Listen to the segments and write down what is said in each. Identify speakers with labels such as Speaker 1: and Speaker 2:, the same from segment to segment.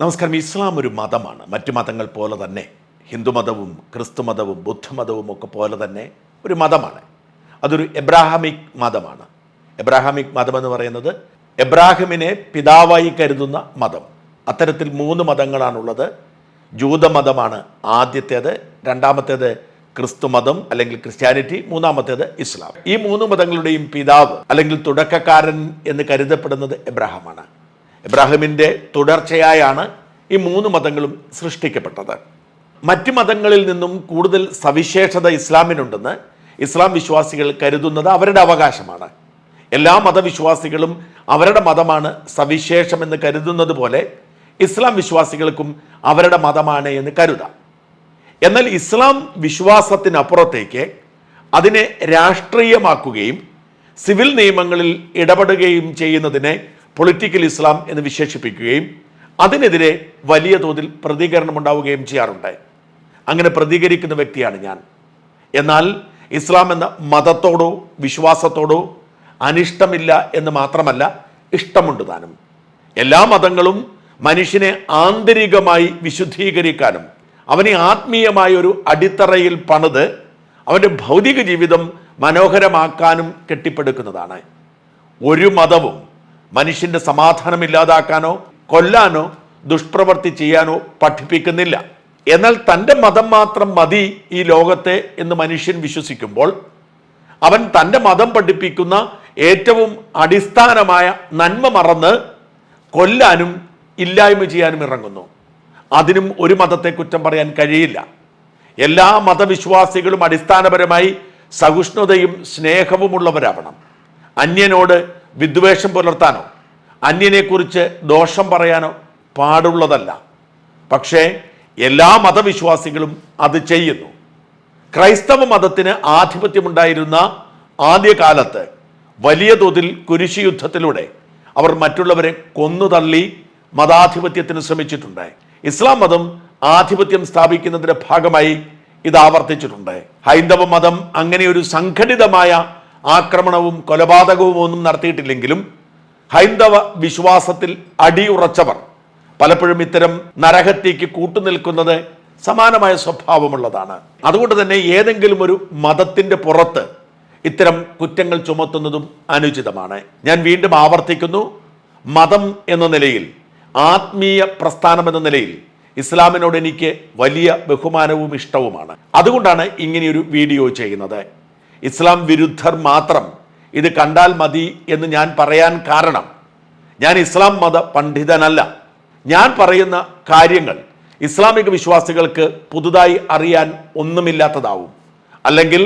Speaker 1: നമസ്കാരം. ഇസ്ലാം ഒരു മതമാണ്. മറ്റു മതങ്ങൾ പോലെ തന്നെ ഹിന്ദുമതവും ക്രിസ്തുമതവും ബുദ്ധമതവും ഒക്കെ പോലെ തന്നെ ഒരു മതമാണ്. അതൊരു എബ്രാഹമിക് മതമാണ്. എബ്രാഹമിക് മതം എന്ന് പറയുന്നത് എബ്രാഹിമിനെ പിതാവായി കരുതുന്ന മതം. അത്തരത്തിൽ മൂന്ന് മതങ്ങളാണുള്ളത്. ജൂതമതമാണ് ആദ്യത്തേത് രണ്ടാമത്തേത് ക്രിസ്തുമതം അല്ലെങ്കിൽ ക്രിസ്ത്യാനിറ്റി മൂന്നാമത്തേത് ഇസ്ലാം. ഈ മൂന്ന് മതങ്ങളുടെയും പിതാവ് അല്ലെങ്കിൽ തുടക്കക്കാരൻ എന്ന് കരുതപ്പെടുന്നത് എബ്രാഹമാണ്. എബ്രാഹിമിന്റെ തുടർച്ചയായാണ് ഈ മൂന്ന് മതങ്ങളും സൃഷ്ടിക്കപ്പെട്ടത്. മറ്റ് മതങ്ങളിൽ നിന്നും കൂടുതൽ സവിശേഷത ഇസ്ലാമിനുണ്ടെന്ന് ഇസ്ലാം വിശ്വാസികൾ കരുതുന്നത് അവരുടെ അവകാശമാണ്. എല്ലാ മതവിശ്വാസികളും അവരുടെ മതമാണ് സവിശേഷമെന്ന് കരുതുന്നത് പോലെ ഇസ്ലാം വിശ്വാസികൾക്കും അവരുടെ മതമാണ് എന്ന് കരുതാം. എന്നാൽ ഇസ്ലാം വിശ്വാസത്തിനപ്പുറത്തേക്ക് അതിനെ രാഷ്ട്രീയമാക്കുകയും സിവിൽ നിയമങ്ങളിൽ ഇടപെടുകയും ചെയ്യുന്നതിനെ പൊളിറ്റിക്കൽ ഇസ്ലാം എന്ന് വിശേഷിപ്പിക്കുകയും അതിനെതിരെ വലിയ തോതിൽ പ്രതികരണം ഉണ്ടാവുകയും ചെയ്യാറുണ്ട്. അങ്ങനെ പ്രതികരിക്കുന്ന വ്യക്തിയാണ് ഞാൻ. എന്നാൽ ഇസ്ലാം എന്ന മതത്തോടോ വിശ്വാസത്തോടോ അനിഷ്ടമില്ല എന്ന് മാത്രമല്ല ഇഷ്ടമുണ്ട് താനും. എല്ലാ മതങ്ങളും മനുഷ്യനെ ആന്തരികമായി വിശുദ്ധീകരിക്കാനും അവനെ ആത്മീയമായ ഒരു അടിത്തറയിൽ പണിത് അവന്റെ ഭൗതിക ജീവിതം മനോഹരമാക്കാനും കെട്ടിപ്പടുക്കുന്നതാണ്. ഒരു മതവും മനുഷ്യന്റെ സമാധാനം ഇല്ലാതാക്കാനോ കൊല്ലാനോ ദുഷ്പ്രവർത്തി ചെയ്യാനോ പഠിപ്പിക്കുന്നില്ല. എന്നാൽ തന്റെ മതം മാത്രം മതി ഈ ലോകത്തെ എന്ന് മനുഷ്യൻ വിശ്വസിക്കുമ്പോൾ അവൻ തന്റെ മതം പഠിപ്പിക്കുന്ന ഏറ്റവും അടിസ്ഥാനമായ നന്മ മറന്ന് കൊല്ലാനും ഇല്ലായ്മ ചെയ്യാനും ഇറങ്ങുന്നു. അതിനും ഒരു മതത്തെ കുറ്റം പറയാൻ കഴിയില്ല. എല്ലാ മതവിശ്വാസികളും അടിസ്ഥാനപരമായി സഹിഷ്ണുതയും സ്നേഹവുമുള്ളവരാവണം. അന്യനോട് വിദ്വേഷം പുലർത്താനോ അന്യനെക്കുറിച്ച് ദോഷം പറയാനോ പാടുള്ളതല്ല. പക്ഷേ എല്ലാ മതവിശ്വാസികളും അത് ചെയ്യുന്നു. ക്രൈസ്തവ മതത്തിന് ആധിപത്യമുണ്ടായിരുന്ന ആദ്യകാലത്ത് വലിയ തോതിൽ കുരിശി യുദ്ധത്തിലൂടെ അവർ മറ്റുള്ളവരെ കൊന്നുതള്ളി മതാധിപത്യത്തിന് ശ്രമിച്ചിട്ടുണ്ട്. ഇസ്ലാം മതം ആധിപത്യം സ്ഥാപിക്കുന്നതിന്റെ ഭാഗമായി ഇത് ആവർത്തിച്ചിട്ടുണ്ട്. ഹൈന്ദവ മതം അങ്ങനെ ഒരു സംഘടിതമായ ആക്രമണവും കൊലപാതകവും ഒന്നും നടത്തിയിട്ടില്ലെങ്കിലും ഹൈന്ദവ വിശ്വാസത്തിൽ അടിയുറച്ചവർ. പലപ്പോഴും ഇത്തരം നരഹത്യക്ക് കൂട്ടുനിൽക്കുന്നത് സമാനമായ സ്വഭാവമുള്ളതാണ്. അതുകൊണ്ട് തന്നെ ഏതെങ്കിലും ഒരു മതത്തിന്റെ പുറത്ത് ഇത്തരം കുറ്റങ്ങൾ ചുമത്തുന്നതും അനുചിതമാണ്. ഞാൻ വീണ്ടും ആവർത്തിക്കുന്നു മതം എന്ന നിലയിൽ ആത്മീയ പ്രസ്ഥാനം എന്ന നിലയിൽ ഇസ്ലാമിനോട് എനിക്ക് വലിയ ബഹുമാനവും ഇഷ്ടവുമാണ്. അതുകൊണ്ടാണ് ഇങ്ങനെയൊരു വീഡിയോ ചെയ്യുന്നത്. ഇസ്ലാം വിരുദ്ധർ മാത്രം ഇത് കണ്ടാൽ മതി എന്ന് ഞാൻ പറയാൻ കാരണം ഞാൻ ഇസ്ലാം മത പണ്ഡിതനല്ല. ഞാൻ പറയുന്ന കാര്യങ്ങൾ ഇസ്ലാമിക വിശ്വാസികൾക്ക് പുതുതായി അറിയാൻ ഒന്നുമില്ലാത്തതാവും. അല്ലെങ്കിൽ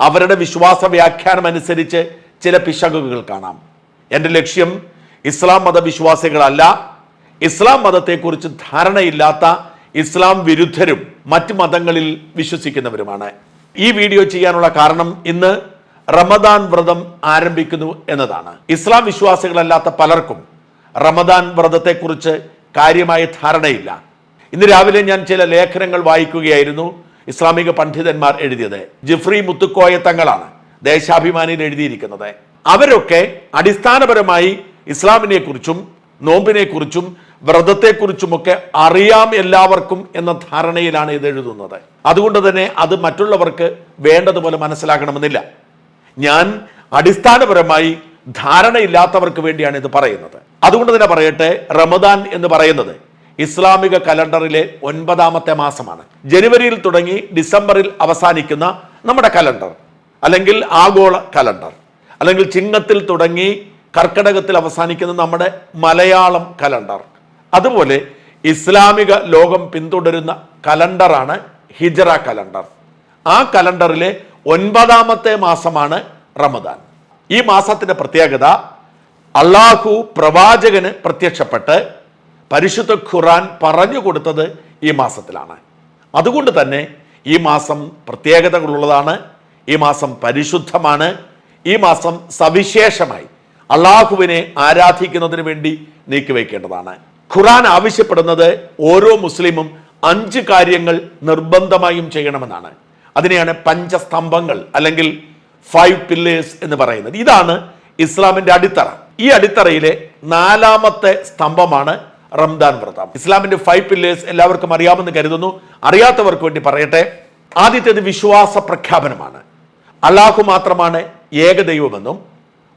Speaker 1: അവരുടെ വിശ്വാസ വ്യാഖ്യാനം അനുസരിച്ച് ചില പിശകുകൾ കാണാം. എന്റെ ലക്ഷ്യം ഇസ്ലാം മതവിശ്വാസികളല്ല ഇസ്ലാം മതത്തെക്കുറിച്ച് ധാരണയില്ലാത്ത ഇസ്ലാം വിരുദ്ധരും മറ്റ് മതങ്ങളിൽ വിശ്വസിക്കുന്നവരുമാണ്. ഈ വീഡിയോ ചെയ്യാനുള്ള കാരണം ഇന്ന് റമദാൻ വ്രതം ആരംഭിക്കുന്നു എന്നതാണ്. ഇസ്ലാം വിശ്വാസികളല്ലാത്ത പലർക്കും റമദാൻ വ്രതത്തെക്കുറിച്ച് കാര്യമായ ധാരണയില്ല. ഇന്ന് രാവിലെ ഞാൻ ചില ലേഖനങ്ങൾ വായിക്കുകയായിരുന്നു. ഇസ്ലാമിക പണ്ഡിതന്മാർ എഴുതിയത്. ജിഫ്രി മുത്തുക്കോയ തങ്ങളാണ് ദേശാഭിമാനിയിൽ എഴുതിയിരിക്കുന്നത്. അവരൊക്കെ അടിസ്ഥാനപരമായി ഇസ്ലാമിനെ കുറിച്ചും നോമ്പിനെ കുറിച്ചും വ്രതത്തെക്കുറിച്ചുമൊക്കെ അറിയാം എല്ലാവർക്കും എന്ന ധാരണയിലാണ് ഇത് എഴുതുന്നത്. അതുകൊണ്ട് തന്നെ അത് മറ്റുള്ളവർക്ക് വേണ്ടതുപോലെ മനസ്സിലാക്കണമെന്നില്ല. ഞാൻ അടിസ്ഥാനപരമായി ധാരണയില്ലാത്തവർക്ക് വേണ്ടിയാണ് ഇത് പറയുന്നത്. അതുകൊണ്ട് തന്നെ പറയട്ടെ റമദാൻ എന്ന് പറയുന്നത് ഇസ്ലാമിക കലണ്ടറിലെ ഒൻപതാമത്തെ മാസമാണ്. ജനുവരിയിൽ തുടങ്ങി ഡിസംബറിൽ അവസാനിക്കുന്ന നമ്മുടെ കലണ്ടർ അല്ലെങ്കിൽ ആഗോള കലണ്ടർ അല്ലെങ്കിൽ ചിങ്ങത്തിൽ തുടങ്ങി കർക്കിടകത്തിൽ അവസാനിക്കുന്ന നമ്മുടെ മലയാളം കലണ്ടർ അതുപോലെ ഇസ്ലാമിക ലോകം പിന്തുടരുന്ന കലണ്ടറാണ് ഹിജറ കലണ്ടർ. ആ കലണ്ടറിലെ ഒൻപതാമത്തെ മാസമാണ് റമദാൻ. ഈ മാസത്തിന്റെ പ്രത്യേകത അള്ളാഹു പ്രവാചകന് പ്രത്യക്ഷപ്പെട്ട് പരിശുദ്ധ ഖുറാൻ പറഞ്ഞു കൊടുത്തത് ഈ മാസത്തിലാണ്. അതുകൊണ്ട് തന്നെ ഈ മാസം പ്രത്യേകതകളുള്ളതാണ് ഈ മാസം പരിശുദ്ധമാണ് ഈ മാസം സവിശേഷമായി അള്ളാഹുവിനെ ആരാധിക്കുന്നതിന് വേണ്ടി നീക്കിവെക്കേണ്ടതാണ്. ഖുറാൻ ആവശ്യപ്പെടുന്നത് ഓരോ മുസ്ലിമും അഞ്ച് കാര്യങ്ങൾ നിർബന്ധമായും ചെയ്യണമെന്നാണ്. അതിനെയാണ് പഞ്ചസ്തംഭങ്ങൾ അല്ലെങ്കിൽ ഫൈവ് പില്ലേഴ്സ് എന്ന് പറയുന്നത്. ഇതാണ് ഇസ്ലാമിന്റെ അടിത്തറ. ഈ അടിത്തറയിലെ നാലാമത്തെ സ്തംഭമാണ് റംദാൻ വ്രതം. ഇസ്ലാമിന്റെ ഫൈവ് പില്ലേഴ്സ് എല്ലാവർക്കും അറിയാമെന്ന് കരുതുന്നു. അറിയാത്തവർക്ക് വേണ്ടി പറയട്ടെ. ആദ്യത്തേത് വിശ്വാസ പ്രഖ്യാപനമാണ്. അള്ളാഹു മാത്രമാണ് ഏകദൈവമെന്നും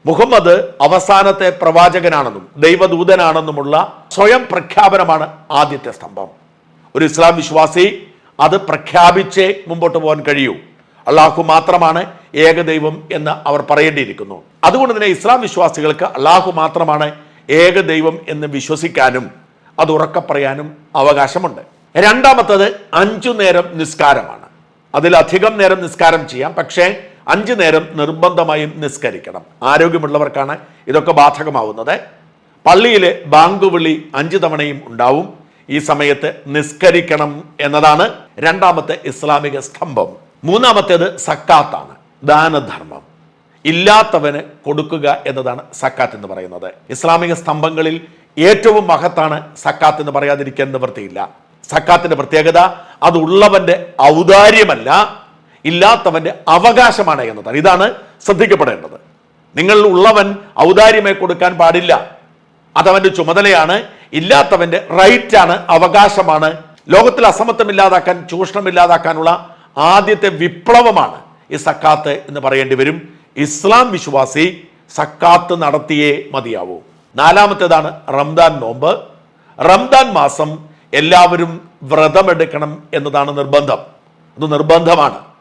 Speaker 1: മുഹമ്മദ് അവസാനത്തെ പ്രവാചകനാണെന്നും ദൈവദൂതനാണെന്നുമുള്ള സ്വയം പ്രഖ്യാപനമാണ് ആദ്യത്തെ സ്തംഭം. ഒരു ഇസ്ലാം വിശ്വാസി അത് പ്രഖ്യാപിച്ചേ മുമ്പോട്ട് പോകാൻ കഴിയൂ. അള്ളാഹു മാത്രമാണ് ഏകദൈവം എന്ന് അവർ പറയേണ്ടിയിരിക്കുന്നു. അതുകൊണ്ട് തന്നെ ഇസ്ലാം വിശ്വാസികൾക്ക് അള്ളാഹു മാത്രമാണ് ഏകദൈവം എന്ന് വിശ്വസിക്കാനും അത് ഉറക്ക പറയാനും അവകാശമുണ്ട്. രണ്ടാമത്തത് അഞ്ചു നേരം നിസ്കാരമാണ്. അതിലധികം നേരം നിസ്കാരം ചെയ്യാം. പക്ഷേ അഞ്ചു നേരം നിർബന്ധമായും നിസ്കരിക്കണം. ആരോഗ്യമുള്ളവർക്കാണ് ഇതൊക്കെ ബാധകമാവുന്നത്. പള്ളിയിലെ ബാങ്ക് വിളി അഞ്ചു തവണയും ഉണ്ടാവും. ഈ സമയത്ത് നിസ്കരിക്കണം എന്നതാണ് രണ്ടാമത്തെ ഇസ്ലാമിക സ്തംഭം. മൂന്നാമത്തേത് സക്കാത്താണ് ദാനധർമ്മം. ഇല്ലാത്തവന് കൊടുക്കുക എന്നതാണ് സക്കാത്ത് എന്ന് പറയുന്നത്. ഇസ്ലാമിക സ്തംഭങ്ങളിൽ ഏറ്റവും മഹത്താണ് സക്കാത്ത് എന്ന് പറയാതിരിക്കാൻ നിവൃത്തിയില്ല. സക്കാത്തിന്റെ പ്രത്യേകത അത് ഉള്ളവന്റെ ഔദാര്യമല്ല ഇല്ലാത്തവന്റെ അവകാശമാണ് എന്നതാണ് ഇതാണ് ശ്രദ്ധിക്കപ്പെടേണ്ടത്. നിങ്ങൾ ഉള്ളവൻ ഔദാര്യമേ കൊടുക്കാൻ പാടില്ല. അതവന്റെ ചുമതലയാണ് ഇല്ലാത്തവന്റെ റൈറ്റ് ആണ് അവകാശമാണ്. ലോകത്തിൽ അസമത്വം ഇല്ലാതാക്കാൻ ചൂഷണം ഇല്ലാതാക്കാനുള്ള ആദ്യത്തെ വിപ്ലവമാണ് ഈ സക്കാത്ത് എന്ന് പറയേണ്ടി വരും. ഇസ്ലാം വിശ്വാസി സക്കാത്ത് നടത്തിയേ മതിയാവൂ. നാലാമത്തേതാണ് റംദാൻ നോമ്പ്. റംദാൻ മാസം എല്ലാവരും വ്രതമെടുക്കണം എന്നതാണ് നിർബന്ധം. അത് നിർബന്ധമാണ്.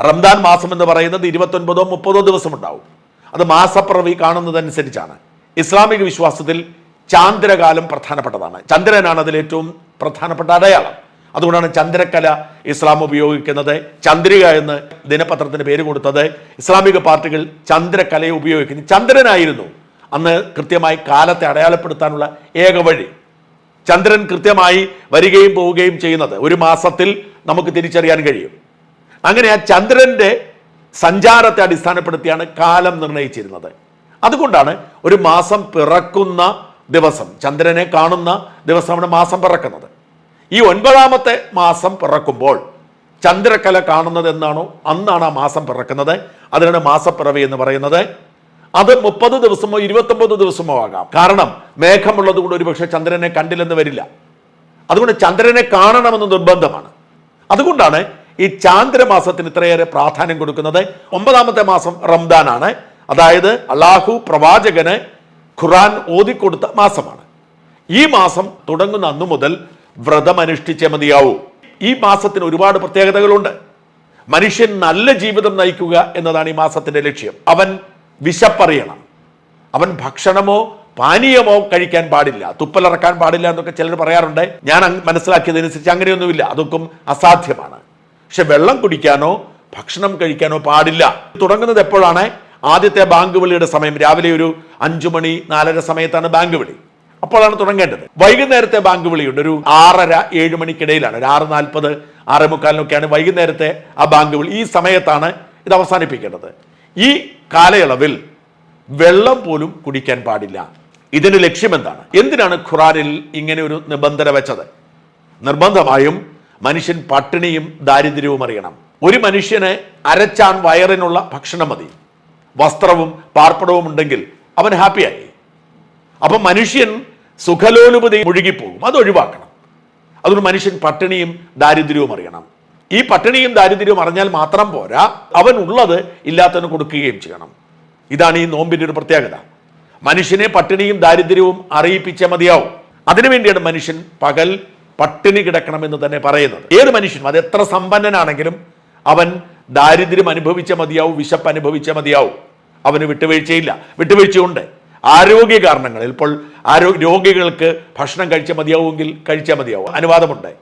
Speaker 1: റംദാൻ മാസം എന്ന് പറയുന്നത് ഇരുപത്തൊൻപതോ മുപ്പതോ ദിവസം ഉണ്ടാവും. അത് മാസപ്പിറവി കാണുന്നതനുസരിച്ചാണ്. ഇസ്ലാമിക വിശ്വാസത്തിൽ ചാന്ദ്രകാലം പ്രധാനപ്പെട്ടതാണ്. ചന്ദ്രനാണ് അതിൽ ഏറ്റവും പ്രധാനപ്പെട്ട അടയാളം. അതുകൊണ്ടാണ് ചന്ദ്രക്കല ഇസ്ലാം ഉപയോഗിക്കുന്നത്. ചന്ദ്രിക എന്ന് ദിനപത്രത്തിന് പേര് കൊടുത്തത് ഇസ്ലാമിക പാർട്ടികൾ ചന്ദ്രകലയെ ഉപയോഗിക്കുന്നു. ചന്ദ്രനായിരുന്നു അന്ന് കൃത്യമായി കാലത്തെ അടയാളപ്പെടുത്താനുള്ള ഏക വഴി. ചന്ദ്രൻ കൃത്യമായി വരികയും പോവുകയും ചെയ്യുന്നത് ഒരു മാസത്തിൽ നമുക്ക് തിരിച്ചറിയാൻ കഴിയും. അങ്ങനെ ആ ചന്ദ്രന്റെ സഞ്ചാരത്തെ അടിസ്ഥാനപ്പെടുത്തിയാണ് കാലം നിർണയിച്ചിരുന്നത്. അതുകൊണ്ടാണ് ഒരു മാസം പിറക്കുന്ന ദിവസം ചന്ദ്രനെ കാണുന്ന ദിവസമാണ് മാസം പിറക്കുന്നത്. ഈ ഒൻപതാമത്തെ മാസം പിറക്കുമ്പോൾ ചന്ദ്രക്കല കാണുന്നത് എന്നാണോ? അന്നാണ് ആ മാസം പിറക്കുന്നത്. അതിനാണ് മാസപ്പിറവി എന്ന് പറയുന്നത്. അത് മുപ്പത് ദിവസമോ ഇരുപത്തൊമ്പത് ദിവസമോ ആകാം. കാരണം മേഘമുള്ളത് കൊണ്ട് ഒരുപക്ഷെ ചന്ദ്രനെ കണ്ടില്ലെന്ന് വരില്ല. അതുകൊണ്ട് ചന്ദ്രനെ കാണണമെന്ന് നിർബന്ധമാണ്. അതുകൊണ്ടാണ് ഈ ചാന്ദ്രമാസത്തിന് ഇത്രയേറെ പ്രാധാന്യം കൊടുക്കുന്നത് ഒമ്പതാമത്തെ മാസം റംദാനാണ്. അതായത് അള്ളാഹു പ്രവാചകന് ഖുറാൻ ഓതിക്കൊടുത്ത മാസമാണ്. ഈ മാസം തുടങ്ങുന്ന അന്നു മുതൽ വ്രതം അനുഷ്ഠിച്ചേ മതിയാവൂ. ഈ മാസത്തിന് ഒരുപാട് പ്രത്യേകതകളുണ്ട്. മനുഷ്യൻ നല്ല ജീവിതം നയിക്കുക എന്നതാണ് ഈ മാസത്തിന്റെ ലക്ഷ്യം. അവൻ വിശപ്പറിയണം. അവൻ ഭക്ഷണമോ പാനീയമോ കഴിക്കാൻ പാടില്ല. തുപ്പലിറക്കാൻ പാടില്ല എന്നൊക്കെ ചിലർ പറയാറുണ്ട്. ഞാൻ മനസ്സിലാക്കിയതനുസരിച്ച് അങ്ങനെയൊന്നുമില്ല. അതൊക്കെ അസാധ്യമാണ്. പക്ഷെ വെള്ളം കുടിക്കാനോ ഭക്ഷണം കഴിക്കാനോ പാടില്ല. തുടങ്ങുന്നത് എപ്പോഴാണ്? ആദ്യത്തെ ബാങ്ക് വിളിയുടെ സമയം. രാവിലെ ഒരു അഞ്ചു മണി നാലര സമയത്താണ് ബാങ്ക് വിളി. അപ്പോഴാണ് തുടങ്ങേണ്ടത്. വൈകുന്നേരത്തെ ബാങ്ക് വിളിയുണ്ട്. ഒരു ആറര ഏഴ് മണിക്കിടയിലാണ്. ഒരു ആറ് നാൽപ്പത് ആറ് മുക്കാലിനൊക്കെയാണ് വൈകുന്നേരത്തെ ആ ബാങ്ക് വിളി. ഈ സമയത്താണ് ഇത് അവസാനിപ്പിക്കേണ്ടത്. ഈ കാലയളവിൽ വെള്ളം പോലും കുടിക്കാൻ പാടില്ല. ഇതിന് ലക്ഷ്യം എന്താണ് എന്തിനാണ് ഖുറാനിൽ ഇങ്ങനെ ഒരു നിബന്ധന വെച്ചത്? നിർബന്ധമായും മനുഷ്യൻ പട്ടിണിയും ദാരിദ്ര്യവും അറിയണം. ഒരു മനുഷ്യന് അരച്ചാൻ വയറിനുള്ള ഭക്ഷണം മതി. വസ്ത്രവും പാർപ്പിടവും ഉണ്ടെങ്കിൽ അവൻ ഹാപ്പിയായി. അപ്പം മനുഷ്യൻ സുഖലോലുപതി മുഴുകിപ്പോകും. അത് ഒഴിവാക്കണം. അതുകൊണ്ട് മനുഷ്യൻ പട്ടിണിയും ദാരിദ്ര്യവും അറിയണം. ഈ പട്ടിണിയും ദാരിദ്ര്യവും അറിഞ്ഞാൽ മാത്രം പോരാ. അവൻ ഉള്ളത് ഇല്ലാത്തവന് കൊടുക്കുകയും ചെയ്യണം. ഇതാണ് ഈ നോമ്പിന്റെ ഒരു പ്രത്യേകത. മനുഷ്യനെ പട്ടിണിയും ദാരിദ്ര്യവും അറിയിപ്പിച്ചേ മതിയാവും. അതിനുവേണ്ടിയാണ് മനുഷ്യൻ പകൽ പട്ടിണി കിടക്കണമെന്ന് തന്നെ പറയുന്നത്. ഏത് മനുഷ്യനും അത് എത്ര സമ്പന്നനാണെങ്കിലും അവൻ ദാരിദ്ര്യം അനുഭവിച്ച മതിയാവും വിശപ്പ് അനുഭവിച്ച മതിയാവും. അവന് വിട്ടുവീഴ്ചയില്ല. വിട്ടുവീഴ്ചയുണ്ട്. ആരോഗ്യ കാരണങ്ങൾ ഇപ്പോൾ ആരോഗ്യ രോഗികൾക്ക് ഭക്ഷണം കഴിച്ച മതിയാവുമെങ്കിൽ കഴിച്ചാൽ മതിയാവും. അനുവാദമുണ്ട്.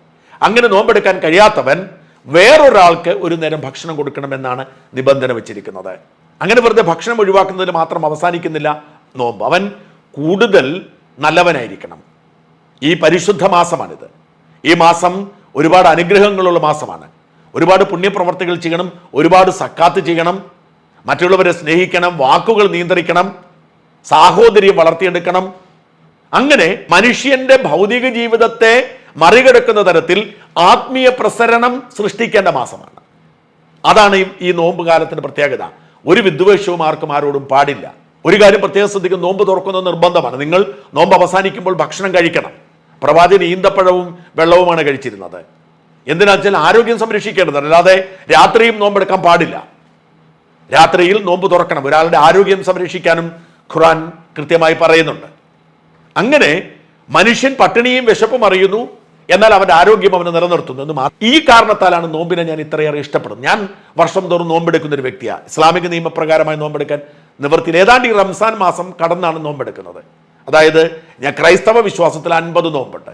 Speaker 1: അങ്ങനെ നോമ്പെടുക്കാൻ കഴിയാത്തവൻ വേറൊരാൾക്ക് ഒരു നേരം ഭക്ഷണം കൊടുക്കണമെന്നാണ് നിബന്ധന വെച്ചിരിക്കുന്നത്. അങ്ങനെ വെറുതെ ഭക്ഷണം ഒഴിവാക്കുന്നതിൽ മാത്രം അവസാനിക്കുന്നില്ല നോമ്പ്. അവൻ കൂടുതൽ നല്ലവനായിരിക്കണം. ഈ പരിശുദ്ധ മാസമാണിത്. ഈ മാസം ഒരുപാട് അനുഗ്രഹങ്ങളുള്ള മാസമാണ്. ഒരുപാട് പുണ്യപ്രവർത്തികൾ ചെയ്യണം ഒരുപാട് സക്കാത്ത് ചെയ്യണം മറ്റുള്ളവരെ സ്നേഹിക്കണം വാക്കുകൾ നിയന്ത്രിക്കണം സാഹോദര്യം വളർത്തിയെടുക്കണം. അങ്ങനെ മനുഷ്യന്റെ ഭൗതിക ജീവിതത്തെ മറികടക്കുന്ന തരത്തിൽ ആത്മീയ പ്രസരണം സൃഷ്ടിക്കേണ്ട മാസമാണ്. അതാണ് ഈ- നോമ്പ് കാലത്തിന്റെ പ്രത്യേകത. ഒരു വിദ്വേഷവും ആർക്കും ആരോടും പാടില്ല. ഒരു കാര്യം പ്രത്യേകം ശ്രദ്ധിക്കും നോമ്പ് തുറക്കുന്നത് നിർബന്ധമാണ്. നിങ്ങൾ നോമ്പ് അവസാനിക്കുമ്പോൾ ഭക്ഷണം കഴിക്കണം. പ്രവാചകൻ ഈന്തപ്പഴവും വെള്ളവുമാണ് കഴിച്ചിരുന്നത്. എന്തിനാ വെച്ചാൽ ആരോഗ്യം സംരക്ഷിക്കേണ്ടതാണ് അല്ലാതെ രാത്രിയും നോമ്പെടുക്കാൻ പാടില്ല. രാത്രിയിൽ നോമ്പ് തുറക്കണം. ഒരാളുടെ ആരോഗ്യം സംരക്ഷിക്കാനും ഖുറാൻ കൃത്യമായി പറയുന്നുണ്ട്. അങ്ങനെ മനുഷ്യൻ പട്ടിണിയും വിശപ്പും അറിയുന്നു എന്നാൽ അവന്റെ ആരോഗ്യം അവനെ നിലനിർത്തുന്നു എന്ന് മാത്രം. ഈ കാരണത്താലാണ് നോമ്പിനെ ഞാൻ ഇത്രയേറെ ഇഷ്ടപ്പെടുന്നത്. ഞാൻ വർഷം തോറും നോമ്പെടുക്കുന്ന ഒരു വ്യക്തിയാണ് ഇസ്ലാമിക നിയമപ്രകാരമായി നോമ്പെടുക്കാൻ നിവൃത്തിയിൽ ഏതാണ്ട് ഈ റംസാൻ മാസം കടന്നാണ് നോമ്പെടുക്കുന്നത്. അതായത് ഞാൻ ക്രൈസ്തവ വിശ്വാസത്തിൽ അൻപത് നോമ്പുണ്ട്.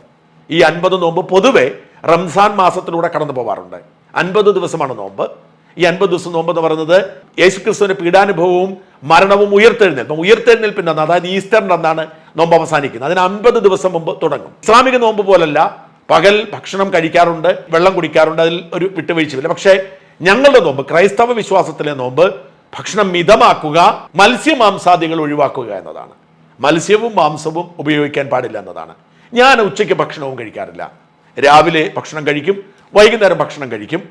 Speaker 1: ഈ അൻപത് നോമ്പ് പൊതുവെ റംസാൻ മാസത്തിലൂടെ കടന്നു പോവാറുണ്ട്. അൻപത് ദിവസമാണ് നോമ്പ്. ഈ അൻപത് ദിവസം നോമ്പ് എന്ന് പറയുന്നത് യേശുക്രിസ്തുവിന്റെ പീഡാനുഭവവും മരണവും ഉയർത്തെഴുന്നേൽപ്പം അന്ന് അതായത് ഈസ്റ്ററിന്റെ അന്നാണ് നോമ്പ് അവസാനിക്കുന്നത്. അതിന് അൻപത് ദിവസം മുമ്പ് തുടങ്ങും. ഇസ്ലാമിക നോമ്പ് പോലല്ല. പകൽ ഭക്ഷണം കഴിക്കാറുണ്ട് വെള്ളം കുടിക്കാറുണ്ട് അതിൽ ഒരു വിട്ടുവീഴ്ചയില്ല. പക്ഷേ ഞങ്ങളുടെ നോമ്പ് ക്രൈസ്തവ വിശ്വാസത്തിലെ നോമ്പ് ഭക്ഷണം മിതമാക്കുക മത്സ്യമാംസാദികൾ ഒഴിവാക്കുക എന്നതാണ്. മത്സ്യവും മാംസവും ഉപയോഗിക്കാൻ പാടില്ല എന്നതാണ്. ഞാൻ ഉച്ചയ്ക്ക് ഭക്ഷണവും കഴിക്കാറില്ല. രാവിലെ ഭക്ഷണം കഴിക്കും വൈകുന്നേരം ഭക്ഷണം കഴിക്കും.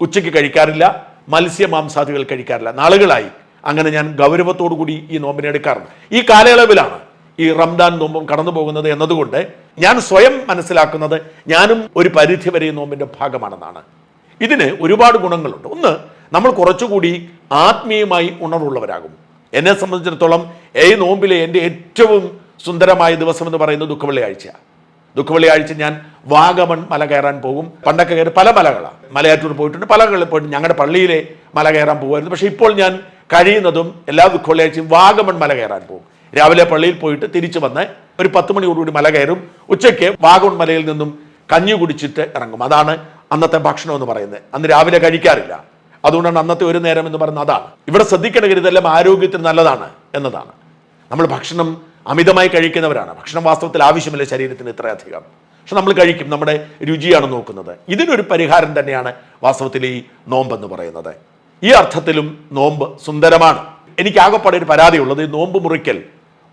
Speaker 1: ഉച്ചയ്ക്ക് കഴിക്കാറില്ല മത്സ്യ മാംസാദികൾ കഴിക്കാറില്ല. നാളുകളായി അങ്ങനെ ഞാൻ ഗൗരവത്തോടു കൂടി ഈ നോമ്പിനെ എടുക്കാറുണ്ട്. ഈ കാലയളവിലാണ് ഈ റംദാൻ നോമ്പും കടന്നു പോകുന്നത് എന്നതുകൊണ്ട് ഞാൻ സ്വയം മനസ്സിലാക്കുന്നത് ഞാനും ഒരു പരിധി വരെ ഈ നോമ്പിന്റെ ഭാഗമാണെന്നാണ്. ഇതിന് ഒരുപാട് ഗുണങ്ങളുണ്ട്. ഒന്ന് നമ്മൾ കുറച്ചുകൂടി ആത്മീയമായി ഉണർവുള്ളവരാകും. എന്നെ സംബന്ധിച്ചിടത്തോളം ഈ നോമ്പിലെ എന്റെ ഏറ്റവും സുന്ദരമായ ദിവസം എന്ന് പറയുന്നത് ദുഃഖവെള്ളിയാഴ്ചയാണ് ദുഃഖവെള്ളിയാഴ്ച ഞാൻ വാഗമൺ മല കയറാൻ പോകും. പണ്ടൊക്കെ കയറി പല മലകളാണ് മലയാറ്റൂർ പോയിട്ടുണ്ട് പല കളിൽ പോയിട്ടുണ്ട്. ഞങ്ങളുടെ പള്ളിയിലെ മല കയറാൻ പോകുമായിരുന്നു. പക്ഷേ ഇപ്പോൾ ഞാൻ കഴിയുന്നതും എല്ലാ ദുഃഖവെള്ളിയാഴ്ചയും വാഗമൺ മല കയറാൻ പോകും. രാവിലെ പള്ളിയിൽ പോയിട്ട് തിരിച്ചു വന്ന് ഒരു പത്ത് മണിയോടുകൂടി മല കയറും. ഉച്ചയ്ക്ക് വാഗമൺ മലയിൽ നിന്നും കഞ്ഞി കുടിച്ചിട്ട് ഇറങ്ങും. അതാണ് അന്നത്തെ ഭക്ഷണം എന്ന് പറയുന്നത്. അന്ന് രാവിലെ കഴിക്കാറില്ല. അതുകൊണ്ടാണ് അന്നത്തെ ഒരു നേരം എന്ന് പറയുന്നത് അതാണ്. ഇവിടെ ശ്രദ്ധിക്കേണ്ട ഇതെല്ലാം ആരോഗ്യത്തിന് നല്ലതാണ് എന്നതാണ്. നമ്മൾ ഭക്ഷണം അമിതമായി കഴിക്കുന്നവരാണ്. ഭക്ഷണം വാസ്തവത്തിൽ ആവശ്യമില്ല ശരീരത്തിന് ഇത്രയധികം. പക്ഷെ നമ്മൾ കഴിക്കും. നമ്മുടെ രുചിയാണ് നോക്കുന്നത്. ഇതിനൊരു പരിഹാരം തന്നെയാണ് വാസ്തവത്തിൽ ഈ നോമ്പ് എന്ന് പറയുന്നത്. ഈ അർത്ഥത്തിലും നോമ്പ് സുന്ദരമാണ്. എനിക്ക് ആകെപ്പാടെ ഒരു പരാതിയുള്ളത് ഈ നോമ്പ് മുറിക്കൽ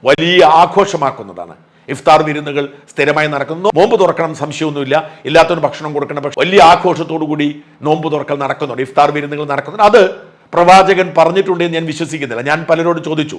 Speaker 1: വലിയ ആഘോഷമാക്കുന്നതാണ്. ഇഫ്താർ വിരുന്നുകൾ സ്ഥിരമായി നടക്കുന്നു. നോമ്പ് തുറക്കണം സംശയമൊന്നുമില്ല. ഇല്ലാത്തൊരു ഭക്ഷണം കൊടുക്കണം. പക്ഷെ വലിയ ആഘോഷത്തോടു കൂടി നോമ്പ് തുറക്കൽ നടക്കുന്നുണ്ട്. ഇഫ്താർ വിരുന്നുകൾ നടക്കുന്നുണ്ട്. അത് പ്രവാചകൻ പറഞ്ഞിട്ടുണ്ട് എന്ന് ഞാൻ വിശ്വസിക്കുന്നില്ല. ഞാൻ പലരോട് ചോദിച്ചു.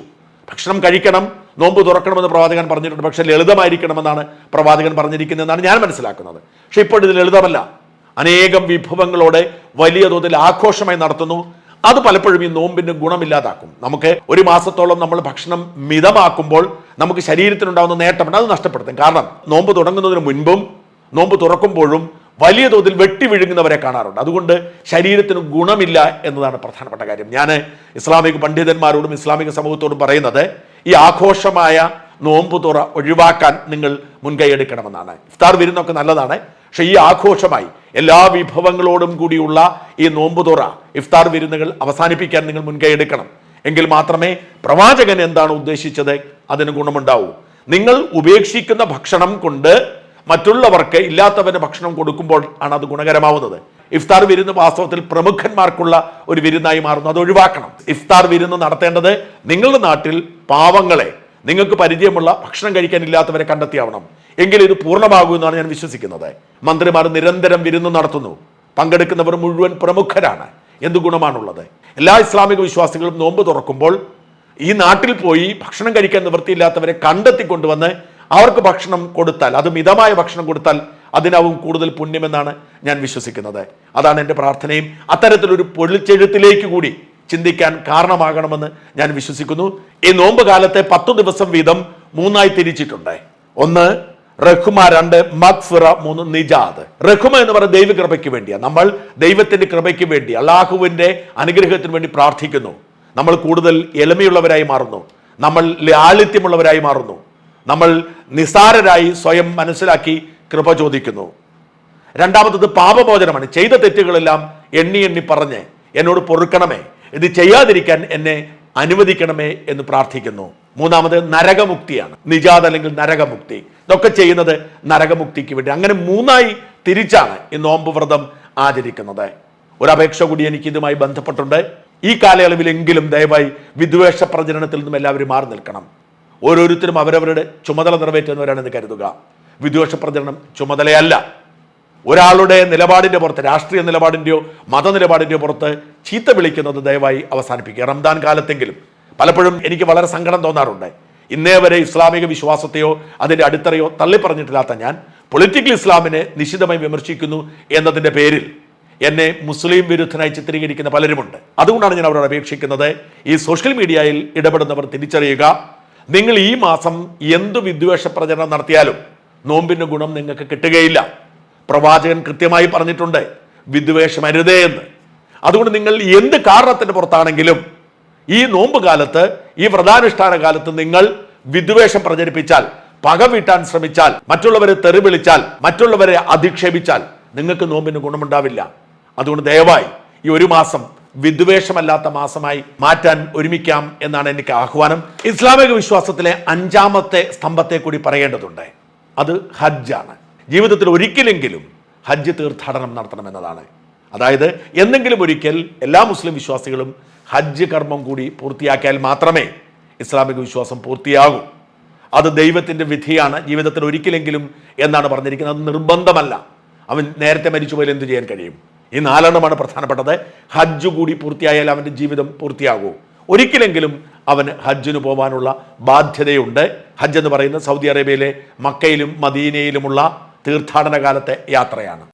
Speaker 1: ഭക്ഷണം കഴിക്കണം നോമ്പ് തുറക്കണമെന്ന് പ്രവാചകൻ പറഞ്ഞിട്ടുണ്ട്. പക്ഷെ ലളിതമായിരിക്കണമെന്നാണ് പ്രവാചകൻ പറഞ്ഞിരിക്കുന്നതെന്നാണ് ഞാൻ മനസ്സിലാക്കുന്നത്. പക്ഷെ ഇപ്പോൾ ഇത് ലളിതമല്ല. അനേകം വിഭവങ്ങളോടെ വലിയ തോതിൽ ആഘോഷമായി നടത്തുന്നു. അത് പലപ്പോഴും ഈ നോമ്പിന് ഗുണമില്ലാതാക്കും. നമുക്ക് ഒരു മാസത്തോളം നമ്മൾ ഭക്ഷണം മിതമാക്കുമ്പോൾ നമുക്ക് ശരീരത്തിനുണ്ടാകുന്ന നേട്ടം അത് നഷ്ടപ്പെടുത്തും. കാരണം നോമ്പ് തുടങ്ങുന്നതിന് മുൻപും നോമ്പ് തുറക്കുമ്പോഴും വലിയ തോതിൽ വെട്ടി വിഴുങ്ങുന്നവരെ കാണാറുണ്ട്. അതുകൊണ്ട് ശരീരത്തിന് ഗുണമില്ല എന്നതാണ് പ്രധാനപ്പെട്ട കാര്യം. ഞാൻ ഇസ്ലാമിക പണ്ഡിതന്മാരോടും ഇസ്ലാമിക സമൂഹത്തോടും പറയുന്നത് ഈ ആഘോഷമായ നോമ്പ് തുറ ഒഴിവാക്കാൻ നിങ്ങൾ മുൻകൈ എടുക്കണമെന്നാണ്. ഇഫ്താർ വിരുന്നൊക്കെ നല്ലതാണ്. പക്ഷെ ഈ ആഘോഷമായി എല്ലാ വിഭവങ്ങളോടും കൂടിയുള്ള ഈ നോമ്പുതുറ ഇഫ്താർ വിരുന്നുകൾ അവസാനിപ്പിക്കാൻ നിങ്ങൾ മുൻകൈ എടുക്കണം. എങ്കിൽ മാത്രമേ പ്രവാചകൻ എന്താണ് ഉദ്ദേശിച്ചത്? അതിന് ഗുണമുണ്ടാവൂ. നിങ്ങൾ ഉപേക്ഷിക്കുന്ന ഭക്ഷണം കൊണ്ട് മറ്റുള്ളവർക്ക് ഇല്ലാത്തവന് ഭക്ഷണം കൊടുക്കുമ്പോൾ ആണ് അത് ഗുണകരമാവുന്നത്. ഇഫ്താർ വിരുന്ന് വാസ്തവത്തിൽ പ്രമുഖന്മാർക്കുള്ള ഒരു വിരുന്നായി മാറുന്നു. അത് ഒഴിവാക്കണം. ഇഫ്താർ വിരുന്ന് നടത്തേണ്ടത് നിങ്ങളുടെ നാട്ടിൽ പാവങ്ങളെ നിങ്ങൾക്ക് പരിചയമുള്ള ഭക്ഷണം കഴിക്കാനില്ലാത്തവരെ കണ്ടെത്തിയാവണം. എങ്കിൽ ഇത് പൂർണമാകൂ എന്നാണ് ഞാൻ വിശ്വസിക്കുന്നത്. മന്ത്രിമാർ നിരന്തരം വിരുന്ന് നടത്തുന്നു. പങ്കെടുക്കുന്നവർ മുഴുവൻ പ്രമുഖരാണ്. എന്ത് ഗുണമാണുള്ളത്? എല്ലാ ഇസ്ലാമിക വിശ്വാസികളും നോമ്പ് തുറക്കുമ്പോൾ ഈ നാട്ടിൽ പോയി ഭക്ഷണം കഴിക്കാൻ നിവൃത്തിയില്ലാത്തവരെ കണ്ടെത്തി കൊണ്ടുവന്ന് അവർക്ക് ഭക്ഷണം കൊടുത്താൽ അത് മിതമായ ഭക്ഷണം കൊടുത്താൽ അതിനാവും കൂടുതൽ പുണ്യമെന്നാണ് ഞാൻ വിശ്വസിക്കുന്നത്. അതാണ് എന്റെ പ്രാർത്ഥനയും. അത്തരത്തിലൊരു പൊളിച്ചെഴുത്തിലേക്ക് കൂടി ചിന്തിക്കാൻ കാരണമാകണമെന്ന് ഞാൻ വിശ്വസിക്കുന്നു. ഈ നോമ്പ് കാലത്തെ പത്തു ദിവസം വീതം മൂന്നായി തിരിച്ചിട്ടുണ്ട്. ഒന്ന് റഹ്മ രണ്ട് മഗ്ഫിറ മൂന്ന് നിജാദ്. റഹ്മ എന്ന് പറയുന്നത് ദൈവകൃപയ്ക്ക് വേണ്ടിയാണ് നമ്മൾ ദൈവത്തിന്റെ കൃപയ്ക്ക് വേണ്ടി അള്ളാഹുവിന്റെ അനുഗ്രഹത്തിന് വേണ്ടി പ്രാർത്ഥിക്കുന്നു. നമ്മൾ കൂടുതൽ എളിമയുള്ളവരായി മാറുന്നു. നമ്മൾ ലാളിത്യമുള്ളവരായി മാറുന്നു. നമ്മൾ നിസാരരായി സ്വയം മനസ്സിലാക്കി കൃപ ചോദിക്കുന്നു. രണ്ടാമത്തത് പാപമോചനമാണ്. ചെയ്ത തെറ്റുകളെല്ലാം എണ്ണി എണ്ണി പറഞ്ഞ് എന്നോട് പൊറുക്കണമേ. ഇത് ചെയ്യാതിരിക്കാൻ എന്നെ അനുവദിക്കണമേ എന്ന് പ്രാർത്ഥിക്കുന്നു. മൂന്നാമത് നരകമുക്തിയാണ്. നിജാത് അല്ലെങ്കിൽ നരകമുക്തി. ഇതൊക്കെ ചെയ്യുന്നത് നരകമുക്തിക്ക് വേണ്ടി. അങ്ങനെ മൂന്നായി തിരിച്ചാണ് ഈ നോമ്പ് വ്രതം ആചരിക്കുന്നത്. ഒരപേക്ഷ കൂടി എനിക്ക് ഇതുമായി ബന്ധപ്പെട്ടുണ്ട്. ഈ കാലയളവിലെങ്കിലും ദയവായി വിദ്വേഷ പ്രചരണത്തിൽ നിന്നും എല്ലാവരും മാറി നിൽക്കണം. ഓരോരുത്തരും അവരവരുടെ ചുമതല നിറവേറ്റുന്നവരാണെന്ന് കരുതുക. വിദ്വേഷ പ്രചരണം ചുമതലയല്ല. ഒരാളുടെ നിലപാടിന്റെ പുറത്ത് രാഷ്ട്രീയ നിലപാടിന്റെയോ മതനിലപാടിന്റെയോ പുറത്ത് ചീത്ത വിളിക്കുന്നത് ദയവായി അവസാനിപ്പിക്കുക. റംദാൻ കാലത്തെങ്കിലും പലപ്പോഴും എനിക്ക് വളരെ സങ്കടം തോന്നാറുണ്ട്. ഇന്നേ വരെ ഇസ്ലാമിക വിശ്വാസത്തെയോ അതിന്റെ അടിത്തറയോ തള്ളിപ്പറഞ്ഞിട്ടില്ലാത്ത ഞാൻ പൊളിറ്റിക്കൽ ഇസ്ലാമിനെ നിശിതമായി വിമർശിക്കുന്നു എന്നതിന്റെ പേരിൽ എന്നെ മുസ്ലിം വിരുദ്ധനായി ചിത്രീകരിക്കുന്ന പലരുമുണ്ട്. അതുകൊണ്ടാണ് ഞാൻ അവരോട് അപേക്ഷിക്കുന്നത് ഈ സോഷ്യൽ മീഡിയയിൽ ഇടപെടുന്നവർ തിരിച്ചറിയുക. നിങ്ങൾ ഈ മാസം എന്തു വിദ്വേഷ പ്രചരണം നടത്തിയാലും നോമ്പിന്റെ ഗുണം നിങ്ങൾക്ക് കിട്ടുകയില്ല. പ്രവാചകൻ കൃത്യമായി പറഞ്ഞിട്ടുണ്ട് വിദ്വേഷമരുതേ എന്ന്. അതുകൊണ്ട് നിങ്ങൾ എന്ത് കാരണത്തിന് പുറത്താണെങ്കിലും ഈ നോമ്പ് കാലത്ത് ഈ വ്രതാനുഷ്ഠാന കാലത്ത് നിങ്ങൾ വിദ്വേഷം പ്രചരിപ്പിച്ചാൽ പക വീട്ടാൻ ശ്രമിച്ചാൽ മറ്റുള്ളവരെ തെറിവിളിച്ചാൽ മറ്റുള്ളവരെ അധിക്ഷേപിച്ചാൽ നിങ്ങൾക്ക് നോമ്പിന് ഗുണമുണ്ടാവില്ല. അതുകൊണ്ട് ദയവായി ഈ ഒരു മാസം വിദ്വേഷമല്ലാത്ത മാസമായി മാറ്റാൻ ഒരുമിക്കാം എന്നാണ് എനിക്ക് ആഹ്വാനം. ഇസ്ലാമിക വിശ്വാസത്തിലെ അഞ്ചാമത്തെ സ്തംഭത്തെ കൂടി പറയേണ്ടതുണ്ട്. അത് ഹജ്ജാണ്. ജീവിതത്തിൽ ഒരിക്കലെങ്കിലും ഹജ്ജ് തീർത്ഥാടനം നടത്തണമെന്നതാണ്. അതായത് എന്തെങ്കിലും ഒരിക്കൽ എല്ലാ മുസ്ലിം വിശ്വാസികളും ഹജ്ജ് കർമ്മം കൂടി പൂർത്തിയാക്കിയാൽ മാത്രമേ ഇസ്ലാമിക വിശ്വാസം പൂർത്തിയാകൂ. അത് ദൈവത്തിന്റെ വിധിയാണ് ജീവിതത്തിൽ ഒരിക്കലെങ്കിലും എന്നാണ് പറഞ്ഞിരിക്കുന്നത്. അത് നിർബന്ധമല്ല. അവൻ നേരത്തെ മരിച്ചുപോയാൽ എന്ത് ചെയ്യാൻ കഴിയും? ഈ നാലെണ്ണമാണ് പ്രധാനപ്പെട്ടത്. ഹജ്ജ് കൂടി പൂർത്തിയായാൽ അവന്റെ ജീവിതം പൂർത്തിയാകൂ. ഒരിക്കലെങ്കിലും അവന് ഹജ്ജിന് പോകാനുള്ള ബാധ്യതയുണ്ട്. ഹജ്ജ് എന്ന് പറയുന്നത് സൗദി അറേബ്യയിലെ മക്കയിലും മദീനയിലുമുള്ള തീർത്ഥാടന കാലത്തെ യാത്രയാണ്.